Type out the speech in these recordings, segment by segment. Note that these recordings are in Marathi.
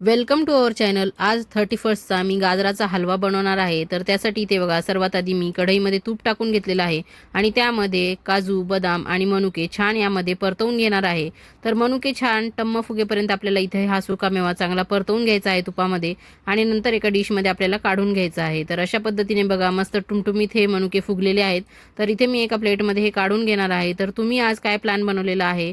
Welcome to our channel. आज थर्टी फर्स्टचा मी गाजराचा हलवा बनवणार आहे. तर त्यासाठी इथे बघा सर्वात आधी मी कढईमध्ये तूप टाकून घेतलेलं आहे आणि त्यामध्ये काजू बदाम आणि मनुके छान यामध्ये परतवून घेणार आहे. तर मनुके छान टम्म फुगेपर्यंत आपल्याला इथे हा सुका मेवा चांगला परतवून घ्यायचा आहे तुपामध्ये आणि नंतर एका डिशमध्ये आपल्याला काढून घ्यायचा आहे. तर अशा पद्धतीने बघा मस्त टुमटुमीत हे मनुके फुगलेले आहेत. तर इथे मी एका प्लेटमध्ये हे काढून घेणार आहे. तर तुम्ही आज काय प्लॅन बनवलेला आहे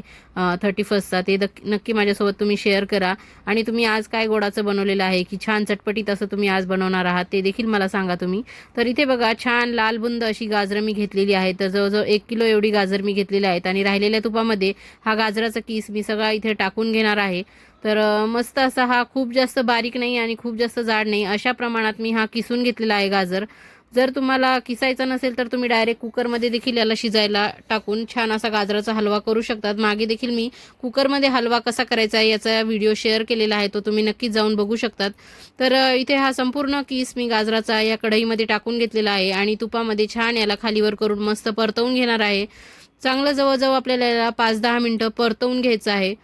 थर्टी फर्स्टचा ते नक्की नक्की माझ्यासोबत तुम्ही शेअर करा आणि तुम्ही आज काय गोडाचं बनवलेलं आहे की छान चटपटीत असं तुम्ही आज बनवणार आहात ते देखील मला सांगा तुम्ही. तर इथे बघा छान लाल बुंद अशी गाजरं मी घेतलेली आहे. तर जवळजवळ एक किलो एवढी गाजर मी घेतलेली आहेत. आणि राहिलेल्या तुपामध्ये हा गाजराचा किस मी सगळा इथे टाकून घेणार आहे. तर मस्त असा हा खूप जास्त बारीक नाही आणि खूप जास्त जाड नाही अशा प्रमाणात मी हा किसून घेतलेला आहे गाजर. जर तुम्हाला किसायचा नसेल तर तुम्ही डायरेक्ट कुकरमध्ये देखील याला शिजायला टाकून छान असा गाजराचा हलवा करू शकतात. मागे देखील मी कुकरमध्ये हलवा कसा करायचा आहे याचा व्हिडिओ शेअर केलेला आहे तो तुम्ही नक्कीच जाऊन बघू शकतात. तर इथे हा संपूर्ण किस मी गाजराचा या कढईमध्ये टाकून घेतलेला आहे आणि तुपामध्ये छान याला खालीवर करून मस्त परतवून घेणार आहे. चांगलं जवळजवळ आपल्याला याला पाच दहा मिनटं परतवून घ्यायचं आहे.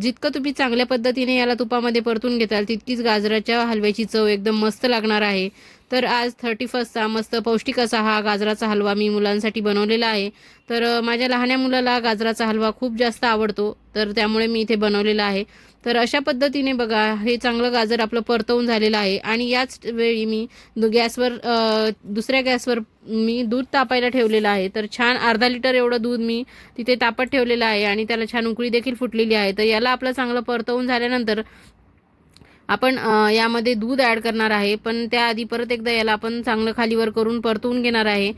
जितकं तुम्ही चांगल्या पद्धतीने याला तुपामध्ये परतून घेताल तितकीच गाजराच्या हलव्याची चव एकदम मस्त लागणार आहे. तर आज थर्टी फर्स्टचा मस्त पौष्टिक असा हा गाजराचा हलवा मी मुलांसाठी बनवलेला आहे. तर माझ्या लहान्या मुलाला गाजराचा हलवा खूप जास्त आवडतो. तर त्यामुळे मी इथे बनवलेला आहे. तर अशा पद्धतीने बघा हे चांगलं गाजर आपलं परतवून झालेलं आहे. आणि याच वेळी मी दु- गॅसवर दुसऱ्या गॅसवर मी दूध तापायला ठेवलेलं आहे. तर छान अर्धा लिटर एवढं दूध मी तिथे तापत ठेवलेलं आहे. आणि त्याला छान उकळी देखील फुटलेली आहे. तर याला आपलं चांगलं परतवून झाल्यानंतर आपण यामध्ये दूध ॲड करणार आहे पण त्याआधी परत एकदा याला आपण चांगलं खालीवर करून परतवून घेणार आहे.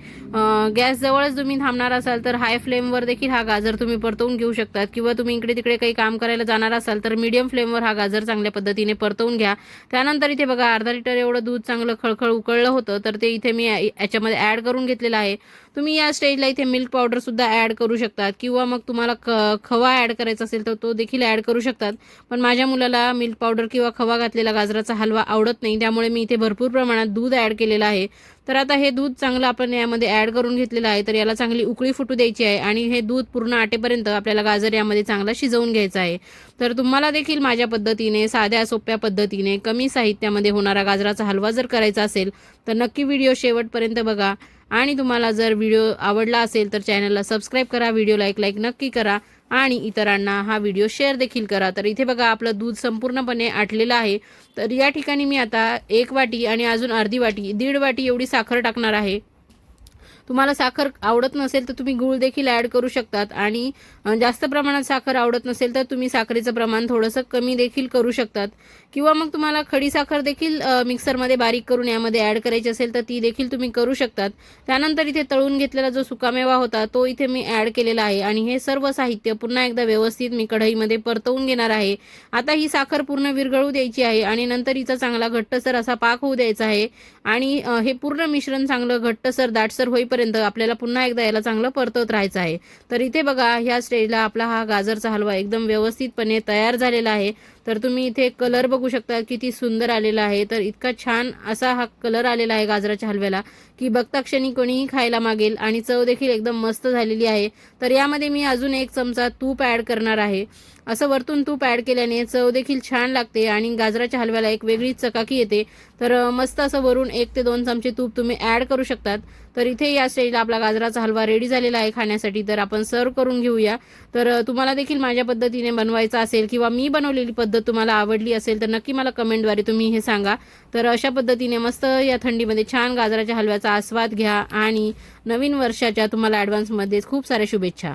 गॅस जवळच तुम्ही थांबणार असाल तर हाय फ्लेमवर देखील हा गाजर तुम्ही परतवून घेऊ शकतात. किंवा तुम्ही इकडे तिकडे काही काम करायला जाणार असाल तर मीडियम फ्लेमवर हा गाजर चांगल्या पद्धतीने परतवून घ्या. त्यानंतर इथे बघा अर्धा लिटर एवढं दूध चांगलं खळखळ उकळलं होतं तर ते इथे मी याच्यामध्ये ॲड करून घेतलेलं आहे. तुम्ही या स्टेजला इथे मिल्क पावडरसुद्धा ॲड करू शकतात. किंवा मग तुम्हाला क खवा ॲड करायचा असेल तर तो देखील ॲड करू शकतात. पण माझ्या मुलाला मिल्क पावडर किंवा खवा घातलेला गाजराचा हलवा आवडत नाही त्यामुळे मी इथे भरपूर प्रमाणात दूध ॲड केलेलं आहे. तर आता हे दूध चांगलं आपण यामध्ये ॲड करून घेतलेलं आहे तर याला चांगली उकळी फुटू द्यायची आहे आणि हे दूध पूर्ण आटेपर्यंत आपल्याला गाजर यामध्ये चांगला शिजवून घ्यायचा आहे. तर तुम्हाला देखील माझ्या पद्धतीने साध्या सोप्या पद्धतीने कमी साहित्यामध्ये होणारा गाजराचा हलवा जर करायचा असेल तर नक्की व्हिडिओ शेवटपर्यंत बघा. आणि तुम्हाला जर व्हिडिओ आवडला असेल तर चॅनलला सबस्क्राईब करा व्हिडिओला एक लाईक नक्की करा. आणि इतरांना हा व्हिडिओ शेअर देखील करा. तर इथे बघा आपलं दूध संपूर्णपणे आटलेलं आहे. तर या ठिकाणी मी आता एक वाटी आणि अजून अर्धी वाटी दीड वाटी एवढी साखर टाकणार आहे. तुम्हाला साखर आवडत नसेल तर तुम्ही गूळ देखील ॲड करू शकतात. आणि जास्त प्रमाणात साखर आवडत नसेल तर तुम्ही साखरेचं प्रमाण थोडंसं कमी देखील करू शकतात. किंवा मग तुम्हाला खडी साखर देखील मिक्सरमध्ये बारीक करून यामध्ये ॲड करायची असेल तर ती देखील तुम्ही करू शकतात. त्यानंतर इथे तळून घेतलेला जो सुकामेवा होता तो इथे मी ॲड केलेला आहे. आणि हे सर्व साहित्य पुन्हा एकदा व्यवस्थित मी कढईमध्ये परतवून घेणार आहे. आता ही साखर पूर्ण विरघळू द्यायची आहे आणि नंतर हिचा चांगला घट्टसर असा पाक होऊ द्यायचा आहे. आणि हे पूर्ण मिश्रण चांगलं घट्टसर दाटसर होईपर्यंत आपल्याला पुन्हा एकदा याला चांगलं परतवत राहायचं आहे. तर इथे बघा ह्या स्टेजला आपला हा गाजरचा हलवा एकदम व्यवस्थितपणे तयार झालेला आहे. तर तुम्ही इथे कलर बघू शकता किती सुंदर आलेला आहे. तर इतका छान असा हा कलर आलेला आहे गाजराच्या हलव्याला की बघता क्षणी कोणीही खायला मागेल आणि चव देखील एकदम मस्त झालेली आहे. तर यामध्ये मी अजून एक चमचा तूप ॲड करणार आहे. असं वरतून तूप ॲड केल्याने चव देखील छान लागते आणि गाजराच्या हलव्याला एक वेगळीच चकाकी येते. तर मस्त असं वरून एक ते दोन चमचे तूप तुम्ही ॲड करू शकतात. तर इथे या स्टेजला आपला गाजराचा हलवा रेडी झालेला आहे खाण्यासाठी तर आपण सर्व करून घेऊया. तर तुम्हाला देखील माझ्या पद्धतीने बनवायचा असेल किंवा मी बनवलेली पद्धत तुम्हाला आवडली असेल तर नक्की मला कमेंटद्वारे तुम्ही हे सांगा. तर अशा पद्धतीने मस्त या थंडीमध्ये छान गाजराच्या हलव्याचा आस्वाद घ्या आणि नवीन वर्षाच्या तुम्हाला ॲडव्हान्समध्ये खूप साऱ्या शुभेच्छा.